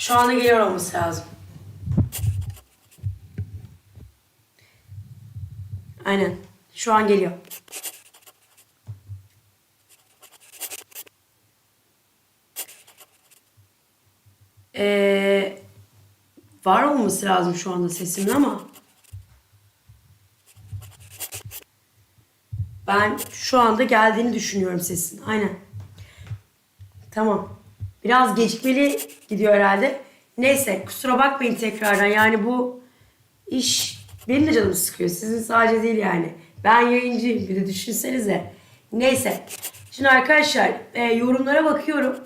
Şu anda geliyor olması lazım. Aynen. Şu an geliyor. Ee, var olması lazım şu anda sesimin ama ben şu anda geldiğini düşünüyorum sesin. Aynen. Tamam. Biraz gecikmeli gidiyor herhalde. Neyse kusura bakmayın tekrardan. Yani bu iş benim de canımı sıkıyor. Sizin sadece değil yani. Ben yayıncıyım bir de düşünsenize. Neyse. Şimdi arkadaşlar e, yorumlara bakıyorum.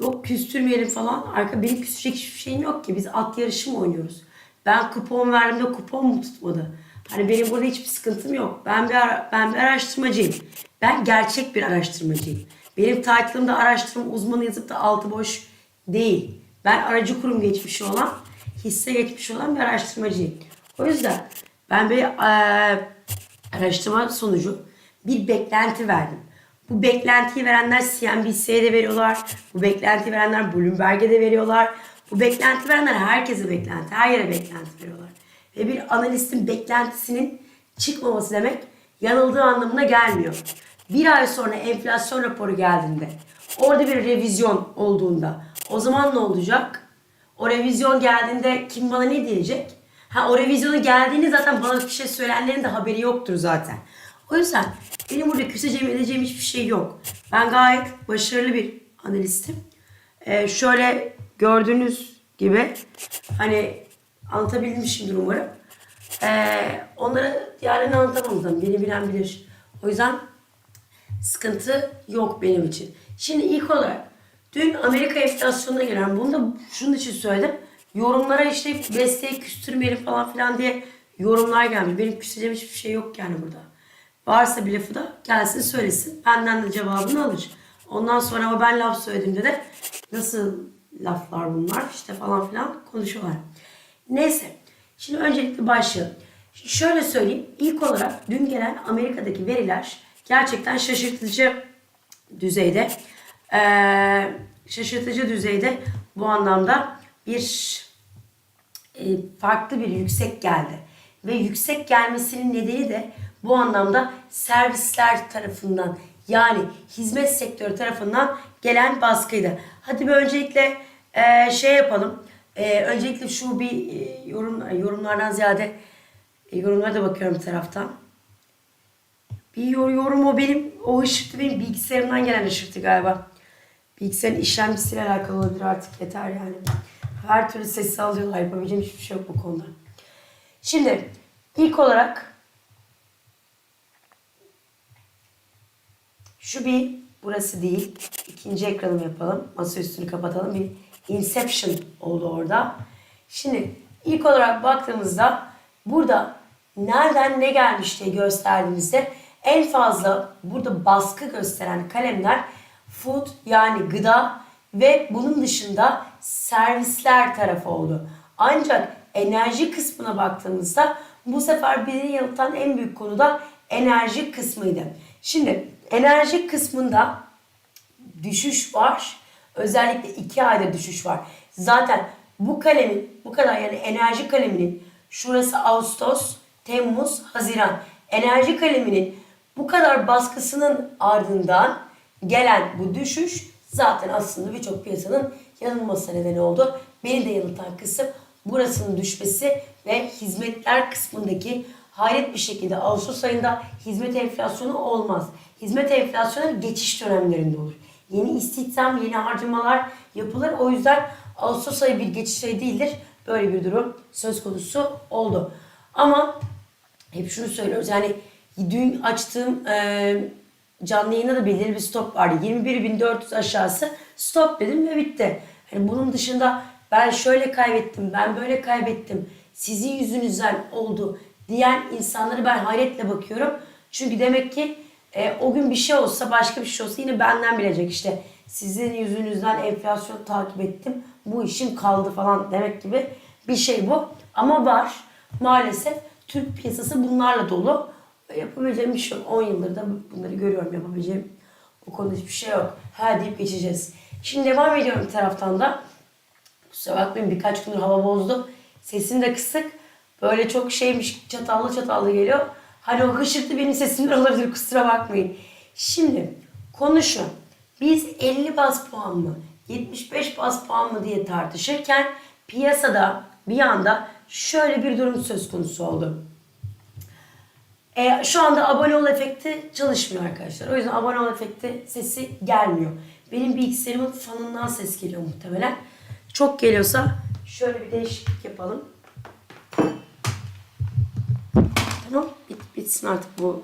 Yok küstürmeyelim falan. Arka benim küsecek hiçbir şeyim yok ki. Biz at yarışı mı oynuyoruz? Ben kupon verdim de kupon mu tutmadı? Hani benim burada hiçbir sıkıntım yok. Ben bir ben bir araştırmacıyım. Ben gerçek bir araştırmacıyım. Benim title'ımda araştırma uzmanı yazıp da altı boş değil. Ben aracı kurum geçmişi olan, hisse geçmişi olan bir araştırmacıyım. O yüzden ben bir eee, araştırma sonucu bir beklenti verdim. Bu beklentiyi verenler CNBC'ye de veriyorlar. Bu beklentiyi verenler Bloomberg'e de veriyorlar. Bu beklenti verenler herkese beklenti, her yere beklenti veriyorlar. Ve bir analistin beklentisinin çıkmaması demek yanıldığı anlamına gelmiyor. Bir ay sonra enflasyon raporu geldiğinde, orada bir revizyon olduğunda o zaman ne olacak? O revizyon geldiğinde kim bana ne diyecek? Ha o revizyonu geldiğinde zaten bana bir şey söyleyenlerin de haberi yoktur zaten. O yüzden benim burada küseceğim edeceğim hiçbir şey yok. Ben gayet başarılı bir analistim. Ee, şöyle gördüğünüz gibi hani anlatabilmişimdir umarım. Ee, onları diğerlerini anlatamam zaten. Beni bilen bilir. O yüzden sıkıntı yok benim için. Şimdi ilk olarak dün Amerika enflasyonuna gelen bunu da şunun için söyledim. Yorumlara işte desteği küstürmeyelim falan filan diye yorumlar gelmiş. Benim küseceğim hiçbir şey yok yani burada. Varsa bir lafı da gelsin söylesin. Benden de cevabını alır. Ondan sonra ama ben laf söylediğimde de nasıl laflar bunlar işte falan filan konuşuyorlar. Neyse. Şimdi öncelikle başlayalım. Şimdi şöyle söyleyeyim. İlk olarak dün gelen Amerika'daki veriler gerçekten şaşırtıcı düzeyde. Ee, şaşırtıcı düzeyde bu anlamda bir e, farklı bir yüksek geldi. Ve yüksek gelmesinin nedeni de bu anlamda servisler tarafından yani hizmet sektörü tarafından gelen baskıydı. Hadi bir öncelikle e, şey yapalım. E, öncelikle şu bir e, yorum yorumlardan ziyade e, yorumlara da bakıyorum taraftan. Bir yor- yorum o benim o ışıktı benim bilgisayarımdan gelen ışıktı galiba. Bilgisayarın işlemcisiyle alakalı olabilir artık yeter yani. Her türlü sesi alıyorlar yapabileceğim hiçbir şey yok bu konuda. Şimdi ilk olarak şu bir burası değil. İkinci ekranımı yapalım. Masa üstünü kapatalım. Bir Inception oldu orada. Şimdi İlk olarak baktığımızda burada nereden ne gelmiş diye gösterdiğimizde en fazla burada baskı gösteren kalemler food yani gıda ve bunun dışında servisler tarafı oldu. Ancak enerji kısmına baktığımızda bu sefer bizi yanıltan en büyük konu da enerji kısmıydı. Şimdi enerji kısmında düşüş var. Özellikle iki ayda düşüş var. Zaten bu kalemin bu kadar yani enerji kaleminin şurası Ağustos, Temmuz, Haziran. Enerji kaleminin bu kadar baskısının ardından gelen bu düşüş zaten aslında birçok piyasanın yanılmasına neden oldu. Beni de yanıltan kısım burasının düşmesi ve hizmetler kısmındaki hayret bir şekilde Ağustos ayında hizmet enflasyonu olmaz. Hizmet enflasyonu geçiş dönemlerinde olur. Yeni istihdam, yeni harcamalar yapılır. O yüzden Ağustos ayı bir geçiş ayı değildir. Böyle bir durum söz konusu oldu. Ama hep şunu söylüyoruz yani dün açtığım e, canlı yayında da belirli bir stop vardı. 21.400 aşağısı stop dedim ve bitti. Yani bunun dışında ben şöyle kaybettim, ben böyle kaybettim, sizin yüzünüzden oldu diyen insanları ben hayretle bakıyorum. Çünkü demek ki e, o gün bir şey olsa, başka bir şey olsa yine benden bilecek işte. Sizin yüzünüzden enflasyon takip ettim, bu işim kaldı falan demek gibi bir şey bu. Ama var maalesef Türk piyasası bunlarla dolu. Yapabileceğim bir şey yok. 10 yıldır da bunları görüyorum yapabileceğim. O konuda hiçbir şey yok. Ha deyip geçeceğiz. Şimdi devam ediyorum bir taraftan da. Kusura bakmayın birkaç gündür hava bozdu. Sesim de kısık. Böyle çok şeymiş çatallı çatallı geliyor. Hani o hışırtı benim sesimden olabilir kusura bakmayın. Şimdi konu şu. Biz 50 bas puan mı 75 bas puan mı diye tartışırken piyasada bir anda şöyle bir durum söz konusu oldu. E, şu anda abone ol efekti çalışmıyor arkadaşlar. O yüzden abone ol efekti sesi gelmiyor. Benim bilgisayarımın fanından ses geliyor muhtemelen. Çok geliyorsa şöyle bir değişiklik yapalım. Tamam bit, bitsin artık bu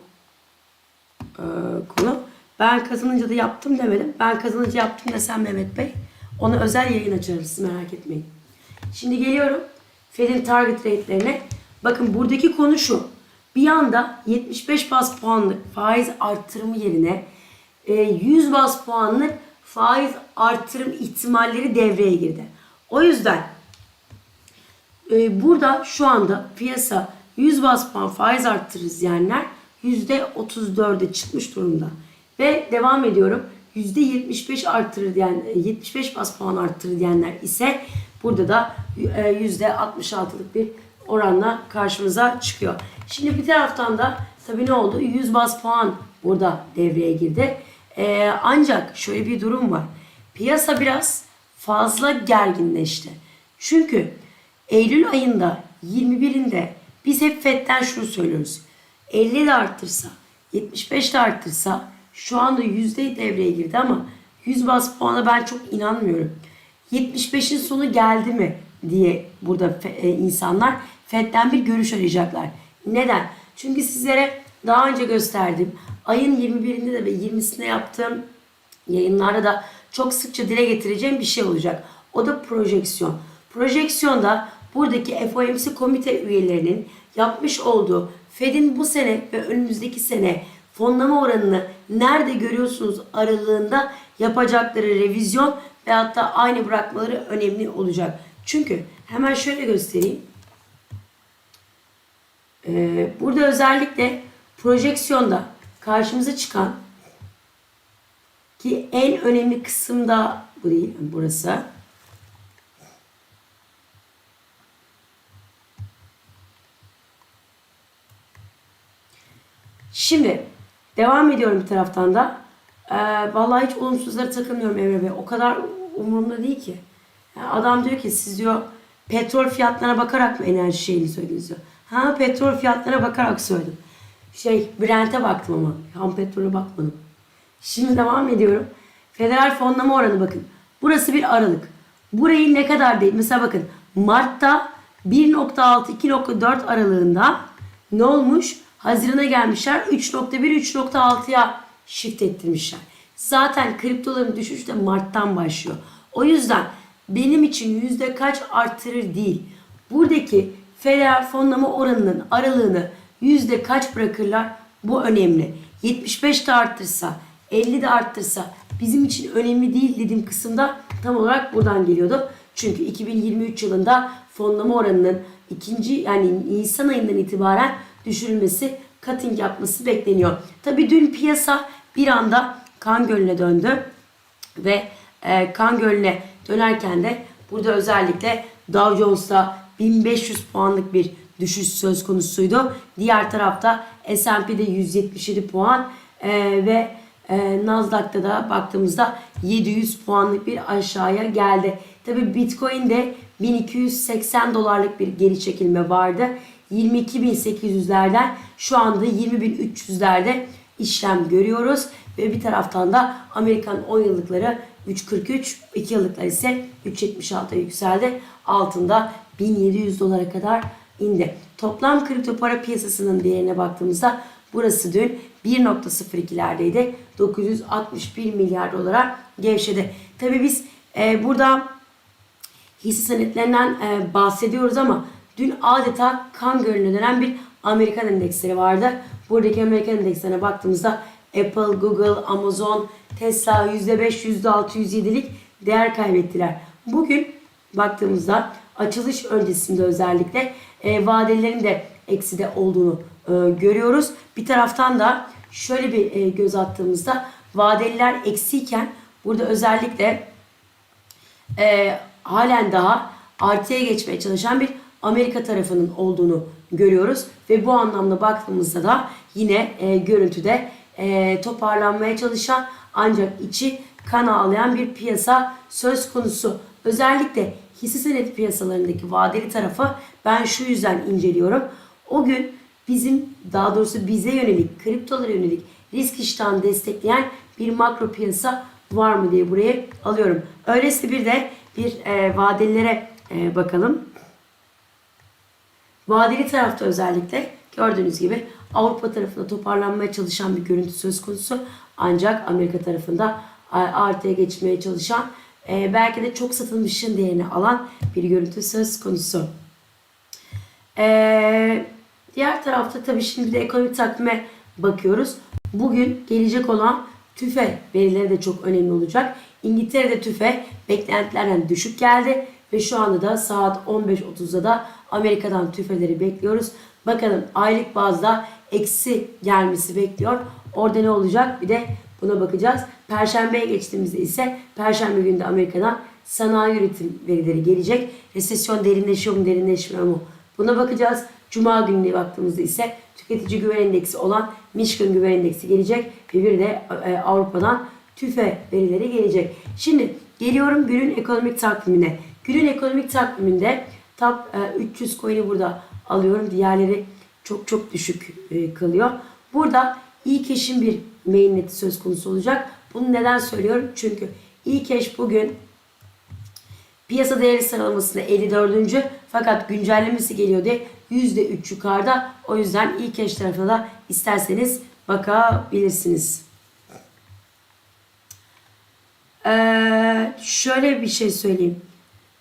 e, konu. Ben kazanınca da yaptım demedim. Ben kazanınca yaptım desem Mehmet Bey. Ona özel yayın açarız merak etmeyin. Şimdi geliyorum Fed'in target rate'lerine. Bakın buradaki konu şu. Bir anda 75 bas puanlık faiz arttırımı yerine e, 100 bas puanlık faiz artırım ihtimalleri devreye girdi. O yüzden e, burada şu anda piyasa 100 bas puan faiz arttırırız diyenler %34'e çıkmış durumda. Ve devam ediyorum. %75 arttırır diyen 75 bas puan arttırır diyenler ise burada da e, %66'lık bir oranla karşımıza çıkıyor. Şimdi bir taraftan da tabii ne oldu? 100 bas puan burada devreye girdi. Ee, ancak şöyle bir durum var. Piyasa biraz fazla gerginleşti. Çünkü Eylül ayında 21'inde biz hep FED'den şunu söylüyoruz. 50 de arttırsa, 75 de arttırsa şu anda yüzde devreye girdi ama 100 bas puana ben çok inanmıyorum. 75'in sonu geldi mi diye burada e, insanlar FED'den bir görüş arayacaklar. Neden? Çünkü sizlere daha önce gösterdim. Ayın 21'inde de ve 20'sinde yaptığım yayınlarda da çok sıkça dile getireceğim bir şey olacak. O da projeksiyon. Projeksiyonda buradaki FOMC komite üyelerinin yapmış olduğu Fed'in bu sene ve önümüzdeki sene fonlama oranını nerede görüyorsunuz aralığında yapacakları revizyon ve hatta aynı bırakmaları önemli olacak. Çünkü hemen şöyle göstereyim. Ee, burada özellikle projeksiyonda karşımıza çıkan ki en önemli kısım da bu değil burası. Şimdi devam ediyorum bir taraftan da. Ee, vallahi hiç olumsuzlara takılmıyorum Emre Bey. O kadar umurumda değil ki. Yani adam diyor ki siz diyor petrol fiyatlarına bakarak mı enerji şeyini söylediniz diyor. Ha petrol fiyatlarına bakarak söyledim. Şey Brent'e baktım ama ham petrole bakmadım. Şimdi devam ediyorum. Federal fonlama oranı bakın. Burası bir aralık. Burayı ne kadar değil? Mesela bakın Mart'ta 1.6-2.4 aralığında ne olmuş? Hazirana gelmişler 3.1-3.6'ya shift ettirmişler. Zaten kriptoların düşüşü de Mart'tan başlıyor. O yüzden benim için yüzde kaç artırır değil. Buradaki federal fonlama oranının aralığını yüzde kaç bırakırlar? Bu önemli. 75 de arttırsa, 50 de arttırsa bizim için önemli değil dediğim kısımda tam olarak buradan geliyordu. Çünkü 2023 yılında fonlama oranının ikinci yani Nisan ayından itibaren düşürülmesi, cutting yapması bekleniyor. Tabii dün piyasa bir anda kan gölüne döndü ve e, kan gölüne dönerken de burada özellikle Dow Jones'ta 1500 puanlık bir düşüş söz konusuydu. Diğer tarafta S&P'de 177 puan e, ve e, Nasdaq'ta da baktığımızda 700 puanlık bir aşağıya geldi. Tabi Bitcoin'de 1280 dolarlık bir geri çekilme vardı. 22.800'lerden şu anda 20.300'lerde işlem görüyoruz. Ve bir taraftan da Amerikan 10 yıllıkları 3.43, 2 yıllıklar ise 3.76'ya yükseldi. Altında 1700 dolara kadar indi. Toplam kripto para piyasasının değerine baktığımızda burası dün 1.02'lerdeydi. 961 milyar dolara gevşedi. Tabi biz e, burada hisse senetlerinden e, bahsediyoruz ama dün adeta kan gölüne dönen bir Amerikan endeksleri vardı. Buradaki Amerikan endekslerine baktığımızda Apple, Google, Amazon, Tesla %5, %6, %7'lik değer kaybettiler. Bugün baktığımızda açılış öncesinde özellikle e, vadelerin de ekside olduğunu e, görüyoruz. Bir taraftan da şöyle bir e, göz attığımızda vadeliler eksiyken burada özellikle e, halen daha artıya geçmeye çalışan bir Amerika tarafının olduğunu görüyoruz. Ve bu anlamda baktığımızda da yine e, görüntüde e, toparlanmaya çalışan ancak içi kan ağlayan bir piyasa söz konusu. Özellikle hisse senedi piyasalarındaki vadeli tarafı ben şu yüzden inceliyorum. O gün bizim daha doğrusu bize yönelik, kriptolara yönelik risk iştahını destekleyen bir makro piyasa var mı diye buraya alıyorum. Öyleyse bir de bir e, vadelilere e, bakalım. Vadeli tarafta özellikle gördüğünüz gibi Avrupa tarafında toparlanmaya çalışan bir görüntü söz konusu. Ancak Amerika tarafında e, artıya geçmeye çalışan e, belki de çok satılmışın değerini alan bir görüntü söz konusu. E, diğer tarafta tabii şimdi de ekonomik takvime bakıyoruz. Bugün gelecek olan tüfe verileri de çok önemli olacak. İngiltere'de tüfe beklentilerden düşük geldi ve şu anda da saat 15.30'da da Amerika'dan tüfeleri bekliyoruz. Bakalım aylık bazda eksi gelmesi bekliyor. Orada ne olacak bir de buna bakacağız. Perşembeye geçtiğimizde ise Perşembe günü de Amerika'dan sanayi üretim verileri gelecek. Resesyon derinleşiyor mu derinleşmiyor mu buna bakacağız. Cuma gününe baktığımızda ise tüketici güven endeksi olan Michigan güven endeksi gelecek ve bir de e, Avrupa'dan tüfe verileri gelecek. Şimdi geliyorum günün ekonomik takvimine. Günün ekonomik takviminde top 300 coin'i burada alıyorum. Diğerleri çok çok düşük e, kalıyor. Burada iyi cash'in bir mainneti söz konusu olacak. Bunu neden söylüyorum? Çünkü iyi cash bugün piyasa değeri sıralamasında 54. fakat güncellemesi geliyor diye %3 yukarıda. O yüzden iyi cash tarafına da isterseniz bakabilirsiniz. Ee, şöyle bir şey söyleyeyim.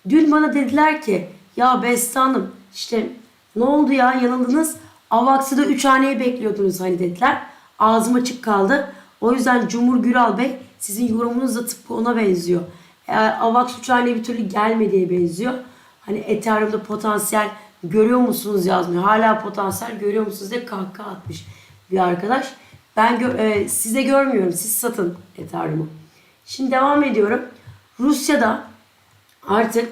Dün bana dediler ki ya Beste Hanım işte ne oldu ya yanıldınız. Avax'ı 3 haneye bekliyordunuz hani dediler. Ağzım açık kaldı. O yüzden Cumhur Güral Bey sizin yorumunuz da tıpkı ona benziyor. Ee, Avax 3 haneye bir türlü gelmediğe benziyor. Hani Ethereum'da potansiyel görüyor musunuz yazmıyor. Hala potansiyel görüyor musunuz diye kahkaha atmış bir arkadaş. Ben gö- e, size görmüyorum. Siz satın Ethereum'u. Şimdi devam ediyorum. Rusya'da artık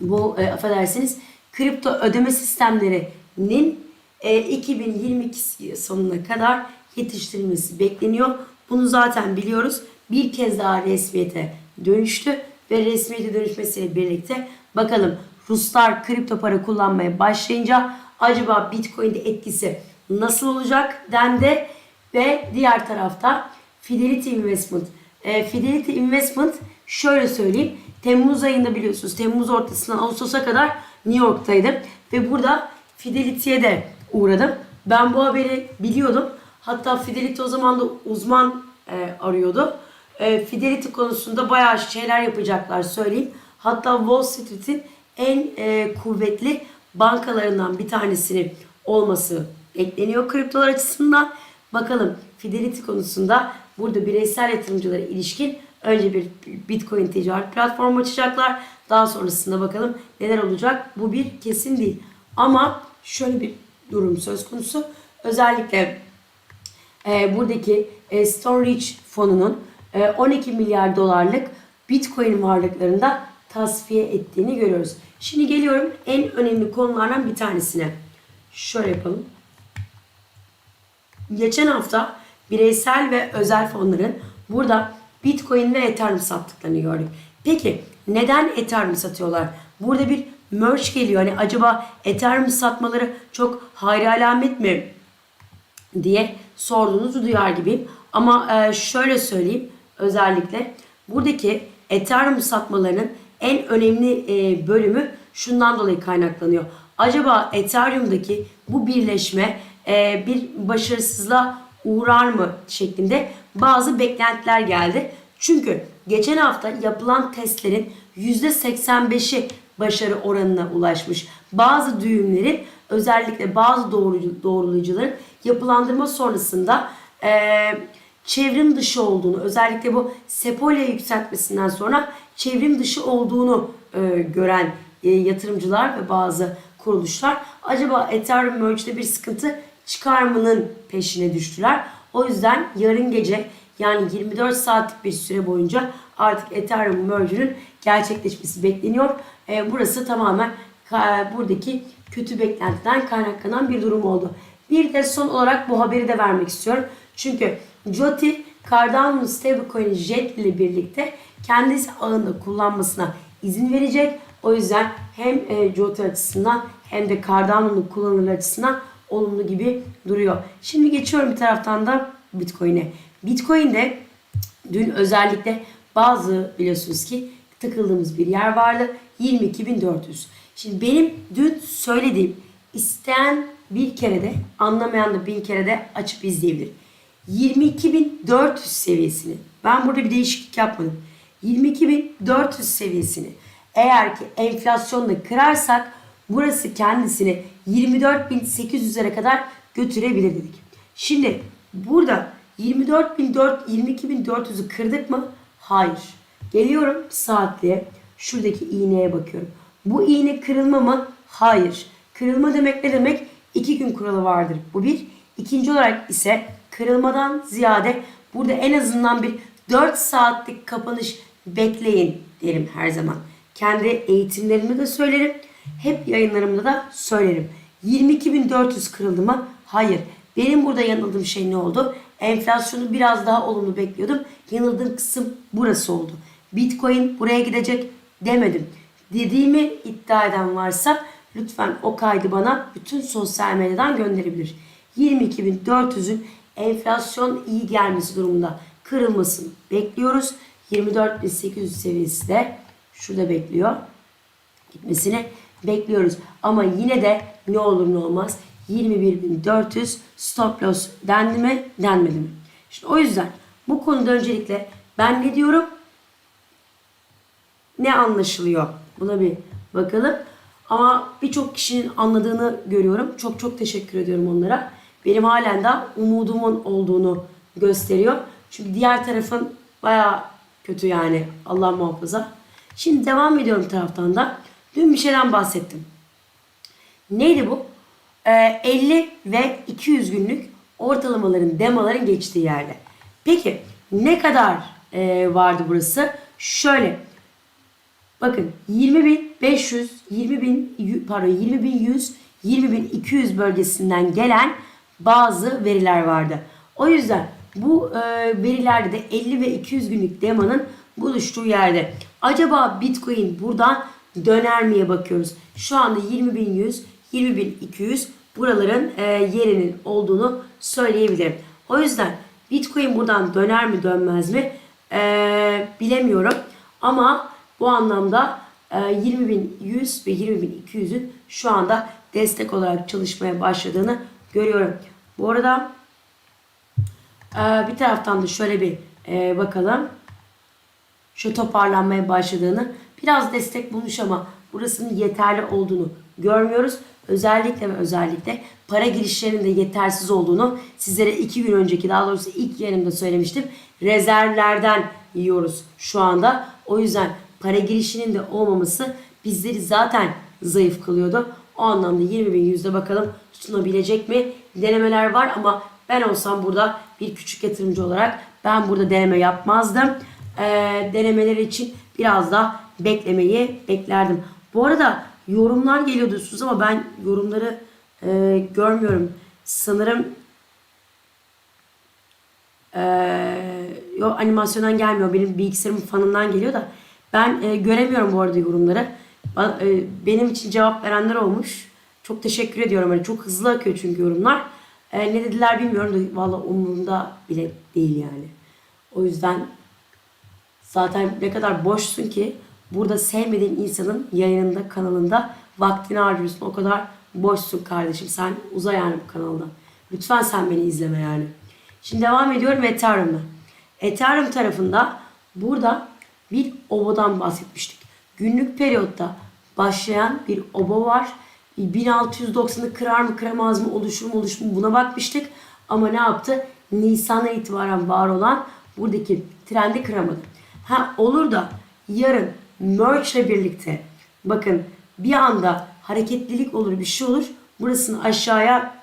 bu e, affedersiniz kripto ödeme sistemlerinin e, 2022 sonuna kadar yetiştirilmesi bekleniyor. Bunu zaten biliyoruz. Bir kez daha resmiyete dönüştü ve resmiyete dönüşmesiyle birlikte bakalım Ruslar kripto para kullanmaya başlayınca acaba Bitcoin'de etkisi nasıl olacak dendi ve diğer tarafta Fidelity Investment. E, Fidelity Investment şöyle söyleyeyim. Temmuz ayında biliyorsunuz Temmuz ortasından Ağustos'a kadar New York'taydım. Ve burada Fidelity'ye de uğradım. Ben bu haberi biliyordum. Hatta Fidelity o zaman da uzman e, arıyordu. E, Fidelity konusunda bayağı şeyler yapacaklar söyleyeyim. Hatta Wall Street'in en e, kuvvetli bankalarından bir tanesinin olması bekleniyor kriptolar açısından. Bakalım Fidelity konusunda burada bireysel yatırımcılara ilişkin önce bir Bitcoin ticaret platformu açacaklar. Daha sonrasında bakalım neler olacak. Bu bir kesin değil. Ama şöyle bir durum söz konusu. Özellikle e, buradaki e, Storage fonunun e, 12 milyar dolarlık Bitcoin varlıklarında tasfiye ettiğini görüyoruz. Şimdi geliyorum en önemli konulardan bir tanesine. Şöyle yapalım. Geçen hafta bireysel ve özel fonların burada Bitcoin ve Ethereum sattıklarını gördük. Peki neden Ethereum satıyorlar? Burada bir merge geliyor. Hani acaba Ethereum satmaları çok hayra alamet mi diye sorduğunuzu duyar gibiyim. Ama e, şöyle söyleyeyim özellikle buradaki Ethereum satmalarının en önemli e, bölümü şundan dolayı kaynaklanıyor. Acaba Ethereum'daki bu birleşme e, bir başarısızlığa uğrar mı şeklinde bazı beklentiler geldi. Çünkü geçen hafta yapılan testlerin %85'i başarı oranına ulaşmış. Bazı düğümlerin özellikle bazı doğrulayıcıların yapılandırma sonrasında eee çevrim dışı olduğunu özellikle bu Sepolia yükseltmesinden sonra çevrim dışı olduğunu e, gören e, yatırımcılar ve bazı kuruluşlar acaba Ethereum Merge'de bir sıkıntı çıkar mı'nın peşine düştüler. O yüzden yarın gece yani 24 saatlik bir süre boyunca artık Ethereum Merge'ünün gerçekleşmesi bekleniyor. E, burası tamamen ka- buradaki kötü beklentiden kaynaklanan bir durum oldu. Bir de son olarak bu haberi de vermek istiyorum. Çünkü Joti Cardano stablecoin Jet ile birlikte kendisi ağında kullanmasına izin verecek. O yüzden hem e, Joti açısından hem de Cardano'nun kullanılır açısından olumlu gibi duruyor. Şimdi geçiyorum bir taraftan da Bitcoin'e. Bitcoin'de dün özellikle bazı biliyorsunuz ki takıldığımız bir yer vardı. 22.400. Şimdi benim dün söylediğim isteyen bir kere de anlamayan da bin kere de açıp izleyebilir. 22.400 seviyesini ben burada bir değişiklik yapmadım. 22.400 seviyesini eğer ki enflasyonla kırarsak burası kendisini 24.800'lere kadar götürebilir dedik. Şimdi burada 24.400 22.400'ü kırdık mı? Hayır. Geliyorum saatliğe. Şuradaki iğneye bakıyorum. Bu iğne kırılma mı? Hayır. Kırılma demek ne demek? İki gün kuralı vardır. Bu bir. İkinci olarak ise kırılmadan ziyade burada en azından bir 4 saatlik kapanış bekleyin derim her zaman. Kendi eğitimlerimde de söylerim. Hep yayınlarımda da söylerim. 22.400 kırıldı mı? Hayır. Benim burada yanıldığım şey ne oldu? Enflasyonu biraz daha olumlu bekliyordum. Yanıldığım kısım burası oldu. Bitcoin buraya gidecek demedim. Dediğimi iddia eden varsa lütfen o kaydı bana bütün sosyal medyadan gönderebilir. 22.400'ün enflasyon iyi gelmesi durumunda kırılmasını bekliyoruz. 24.800 seviyesi de şurada bekliyor. Gitmesini bekliyoruz. Ama yine de ne olur ne olmaz 21.400 stop loss dendi mi denmedi mi? İşte o yüzden bu konuda öncelikle ben ne diyorum ne anlaşılıyor? Buna bir bakalım. Ama birçok kişinin anladığını görüyorum. Çok çok teşekkür ediyorum onlara. Benim halen daha umudumun olduğunu gösteriyor. Çünkü diğer tarafın baya kötü yani. Allah muhafaza. Şimdi devam ediyorum taraftan da. Dün bir şeyden bahsettim. Neydi bu? Ee, 50 ve 200 günlük ortalamaların, demaların geçtiği yerde. Peki ne kadar e, vardı burası? Şöyle Bakın 20.500, 20.000 pardon 20.100, 20.200 bölgesinden gelen bazı veriler vardı. O yüzden bu e, verilerde de 50 ve 200 günlük demanın buluştuğu yerde. Acaba Bitcoin buradan döner miye bakıyoruz. Şu anda 20.100, 20.200 buraların e, yerinin olduğunu söyleyebilirim. O yüzden Bitcoin buradan döner mi dönmez mi e, bilemiyorum. Ama bu anlamda e, 20.100 ve 20.200'ün şu anda destek olarak çalışmaya başladığını görüyorum. Bu arada e, bir taraftan da şöyle bir e, bakalım. Şu toparlanmaya başladığını biraz destek bulmuş ama burasının yeterli olduğunu görmüyoruz. Özellikle ve özellikle para girişlerinin de yetersiz olduğunu sizlere iki gün önceki daha doğrusu ilk yayınımda söylemiştim. Rezervlerden yiyoruz şu anda. O yüzden para girişinin de olmaması bizleri zaten zayıf kılıyordu. O anlamda 20 bin yüzde bakalım tutunabilecek mi? Denemeler var ama ben olsam burada bir küçük yatırımcı olarak ben burada deneme yapmazdım. Ee, denemeler için biraz da beklemeyi beklerdim. Bu arada yorumlar geliyor diyorsunuz ama ben yorumları e, görmüyorum. Sanırım ee, yo animasyondan gelmiyor. Benim bilgisayarımın fanından geliyor da. Ben e, göremiyorum bu arada yorumları. Ba- e, benim için cevap verenler olmuş. Çok teşekkür ediyorum. Hani çok hızlı akıyor çünkü yorumlar. E, ne dediler bilmiyorum da valla umurumda bile değil yani. O yüzden zaten ne kadar boşsun ki burada sevmediğin insanın yayınında kanalında vaktini harcıyorsun. O kadar boşsun kardeşim. Sen uza yani bu kanalda. Lütfen sen beni izleme yani. Şimdi devam ediyorum Ethereum'la. Ethereum tarafında burada bir obodan bahsetmiştik. Günlük periyotta başlayan bir obo var. 1690'ı kırar mı kıramaz mı oluşur mu oluşur mu buna bakmıştık. Ama ne yaptı? Nisan'dan itibaren var olan buradaki trendi kıramadı. Ha olur da yarın merge ile birlikte bakın bir anda hareketlilik olur bir şey olur. Burasını aşağıya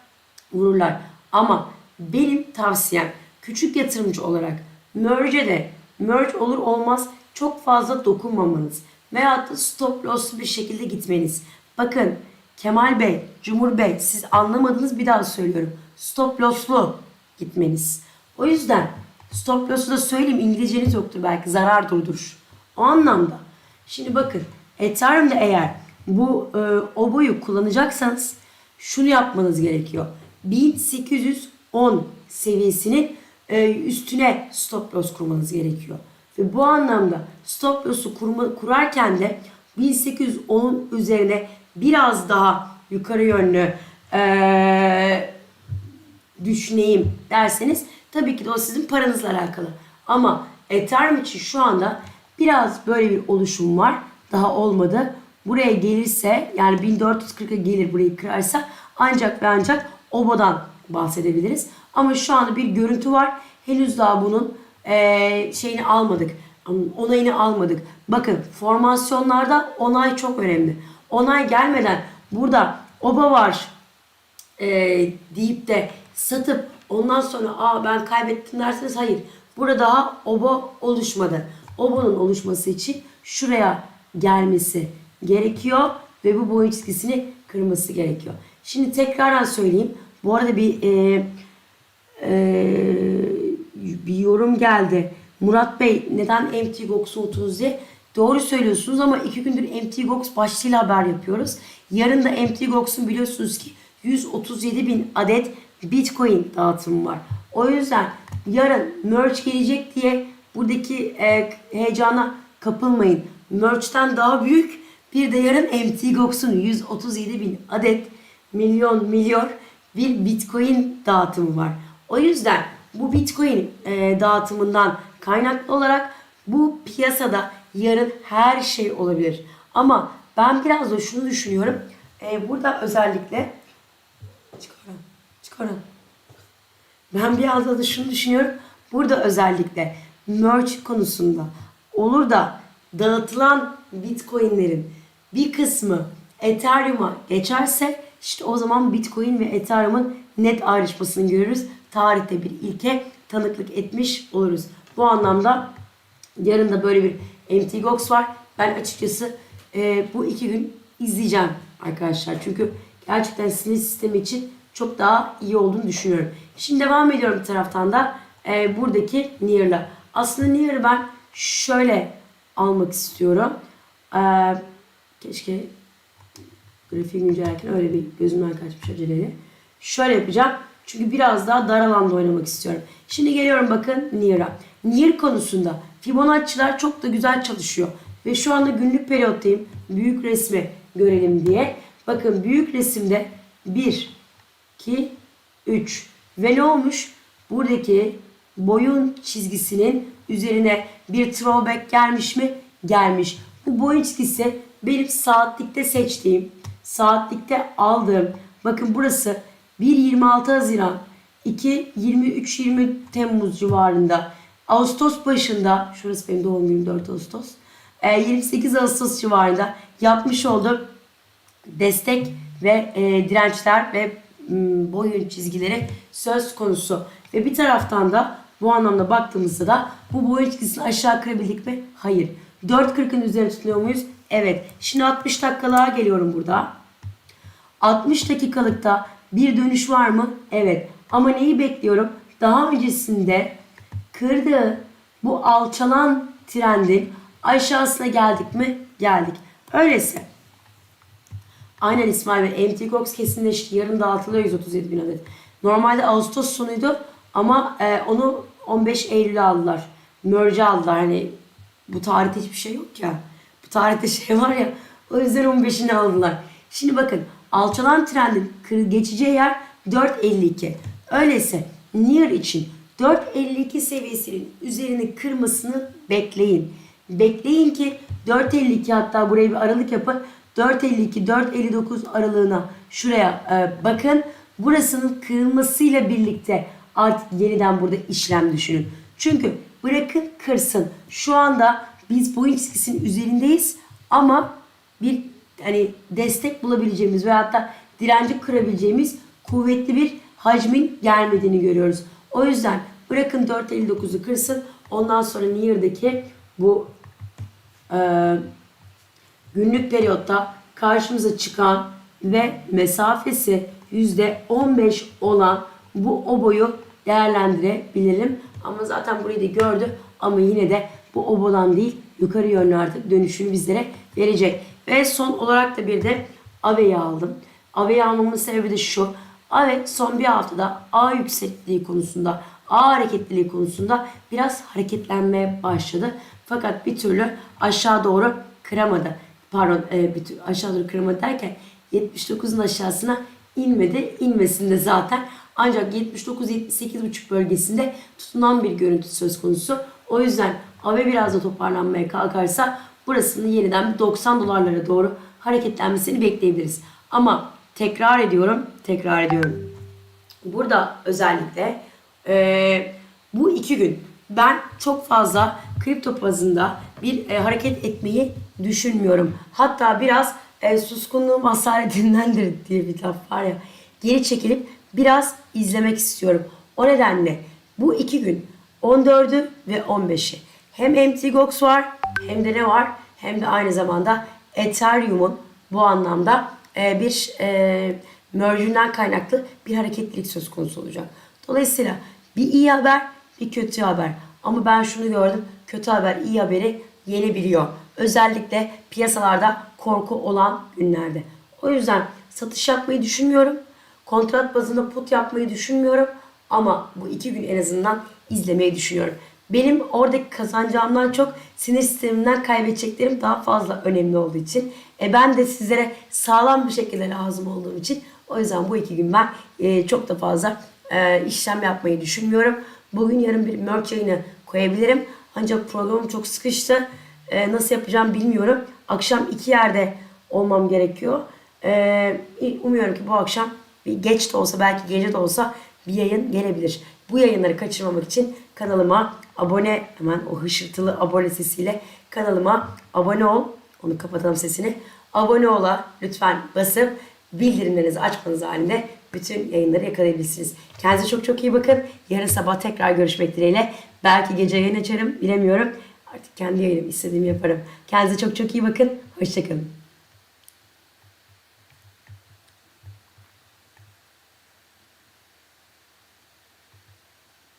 vururlar. Ama benim tavsiyem küçük yatırımcı olarak merge'e de merge olur olmaz çok fazla dokunmamanız veyahut da stop loss'lu bir şekilde gitmeniz. Bakın Kemal Bey, Cumhur Bey siz anlamadınız bir daha söylüyorum. Stop loss'lu gitmeniz. O yüzden stop loss'u da söyleyeyim İngilizceniz yoktur belki zarar durdurur. O anlamda. Şimdi bakın Ethereum'da eğer bu e, oboyu kullanacaksanız şunu yapmanız gerekiyor. 1810 seviyesinin e, üstüne stop loss kurmanız gerekiyor. Ve bu anlamda stop loss'u kurma, kurarken de 1810'un üzerine biraz daha yukarı yönlü e, düşüneyim derseniz tabii ki de o sizin paranızla alakalı. Ama Ethereum için şu anda biraz böyle bir oluşum var. Daha olmadı. Buraya gelirse yani 1440'a gelir burayı kırarsa ancak ve ancak obodan bahsedebiliriz. Ama şu anda bir görüntü var. Henüz daha bunun eee, şeyini almadık. Onayını almadık. Bakın formasyonlarda onay çok önemli. Onay gelmeden burada oba var e, deyip de satıp ondan sonra aa ben kaybettim derseniz hayır. Burada daha obo oluşmadı. Obonun oluşması için şuraya gelmesi gerekiyor ve bu boyun çizgisini kırması gerekiyor. Şimdi tekrardan söyleyeyim. Bu arada bir e, e, bir yorum geldi. Murat Bey neden MT Gox'u unutunuz diye. Doğru söylüyorsunuz ama iki gündür MT Gox başlığıyla haber yapıyoruz. Yarın da MT Gox'un biliyorsunuz ki 137 bin adet Bitcoin dağıtımı var. O yüzden yarın merge gelecek diye buradaki e, heyecana kapılmayın. Merge'den daha büyük bir de yarın MT Gox'un 137 bin adet milyon milyon bir Bitcoin dağıtımı var. O yüzden bu Bitcoin e, dağıtımından kaynaklı olarak bu piyasada yarın her şey olabilir. Ama ben biraz da şunu düşünüyorum. E, burada özellikle çıkarın, çıkarın. Ben biraz da şunu düşünüyorum. Burada özellikle merge konusunda olur da dağıtılan bitcoinlerin bir kısmı Ethereum'a geçerse işte o zaman Bitcoin ve Ethereum'un net ayrışmasını görürüz. Tarihte bir ilke tanıklık etmiş oluruz. Bu anlamda yarın da böyle bir MT Gox var. Ben açıkçası e, bu iki gün izleyeceğim arkadaşlar. Çünkü gerçekten sinir sistemi için çok daha iyi olduğunu düşünüyorum. Şimdi devam ediyorum bir taraftan da e, buradaki Near'la. Aslında Near'ı ben şöyle almak istiyorum. E, keşke grafiği güncellerken öyle bir gözümden kaçmış aceleyle. Şöyle yapacağım. Çünkü biraz daha dar alanda oynamak istiyorum. Şimdi geliyorum bakın Near'a. Near konusunda Fibonacci'ler çok da güzel çalışıyor. Ve şu anda günlük periyottayım. Büyük resmi görelim diye. Bakın büyük resimde 1, 2, 3. Ve ne olmuş? Buradaki boyun çizgisinin üzerine bir throwback gelmiş mi? Gelmiş. Bu boyun çizgisi benim saatlikte seçtiğim, saatlikte aldığım, bakın burası 1-26 Haziran, 2-23-20 Temmuz civarında, Ağustos başında, şurası benim doğum günüm 4 Ağustos, e, 28 Ağustos civarında yapmış olduğum destek ve e, dirençler ve boyun çizgileri söz konusu. Ve bir taraftan da bu anlamda baktığımızda da bu boyun çizgisini aşağı kırabildik mi? Hayır. 4.40'ın üzerine tutuyor muyuz? Evet. Şimdi 60 dakikalığa geliyorum burada. 60 dakikalıkta bir dönüş var mı? Evet. Ama neyi bekliyorum? Daha öncesinde kırdığı bu alçalan trendin aşağısına geldik mi? Geldik. Öyleyse Aynen İsmail Bey. MT Cox kesinleşti. Yarın dağıtılıyor 137 bin adet. Normalde Ağustos sonuydu ama e, onu 15 Eylül'e aldılar. Merge aldılar. Hani bu tarihte hiçbir şey yok ya. Bu tarihte şey var ya. O yüzden 15'ini aldılar. Şimdi bakın alçalan trendin geçeceği yer 4.52. Öyleyse near için 4.52 seviyesinin üzerini kırmasını bekleyin. Bekleyin ki 4.52 hatta buraya bir aralık yapın. 4.52-4.59 aralığına şuraya e, bakın. Burasının kırılmasıyla birlikte artık yeniden burada işlem düşünün. Çünkü bırakın kırsın. Şu anda biz boyun çizgisinin üzerindeyiz ama bir hani destek bulabileceğimiz veyahut da direnci kırabileceğimiz kuvvetli bir hacmin gelmediğini görüyoruz. O yüzden bırakın 4.59'u kırsın. Ondan sonra Near'daki bu e, günlük periyotta karşımıza çıkan ve mesafesi %15 olan bu oboyu değerlendirebilelim. Ama zaten burayı da gördü ama yine de bu obodan değil yukarı yönlü artık dönüşünü bizlere verecek. Ve son olarak da bir de Ave'yi aldım. Ave'yi almamın sebebi de şu. Ave son bir haftada A yüksekliği konusunda, A hareketliliği konusunda biraz hareketlenmeye başladı. Fakat bir türlü aşağı doğru kıramadı. Pardon e, türlü aşağı doğru kıramadı derken 79'un aşağısına inmedi. İnmesinde zaten ancak 79-78,5 bölgesinde tutunan bir görüntü söz konusu. O yüzden AVE biraz da toparlanmaya kalkarsa burasının yeniden bir 90 dolarlara doğru hareketlenmesini bekleyebiliriz. Ama tekrar ediyorum, tekrar ediyorum. Burada özellikle e, bu iki gün ben çok fazla kripto bazında bir e, hareket etmeyi düşünmüyorum. Hatta biraz e, suskunluğum asaretindendir diye bir laf var ya. Geri çekilip biraz izlemek istiyorum. O nedenle bu iki gün 14'ü ve 15'i hem MTGOX var hem de ne var hem de aynı zamanda Ethereum'un bu anlamda e, bir e, merge'ünden kaynaklı bir hareketlilik söz konusu olacak. Dolayısıyla bir iyi haber bir kötü haber. Ama ben şunu gördüm. Kötü haber iyi haberi yenebiliyor. Özellikle piyasalarda korku olan günlerde. O yüzden satış yapmayı düşünmüyorum. Kontrat bazında put yapmayı düşünmüyorum. Ama bu iki gün en azından izlemeyi düşünüyorum. Benim oradaki kazanacağımdan çok sinir sistemimden kaybedeceklerim daha fazla önemli olduğu için. E ben de sizlere sağlam bir şekilde lazım olduğum için o yüzden bu iki gün ben e, çok da fazla e, işlem yapmayı düşünmüyorum. Bugün yarın bir merch yayını koyabilirim. Ancak programım çok sıkıştı. E, nasıl yapacağım bilmiyorum. Akşam iki yerde olmam gerekiyor. E, umuyorum ki bu akşam geç de olsa belki gece de olsa bir yayın gelebilir. Bu yayınları kaçırmamak için kanalıma abone hemen o hışırtılı abone sesiyle kanalıma abone ol. Onu kapatalım sesini. Abone ola lütfen basıp bildirimlerinizi açmanız halinde bütün yayınları yakalayabilirsiniz. Kendinize çok çok iyi bakın. Yarın sabah tekrar görüşmek dileğiyle. Belki gece yayın açarım bilemiyorum. Artık kendi yayınımı istediğimi yaparım. Kendinize çok çok iyi bakın. Hoşçakalın.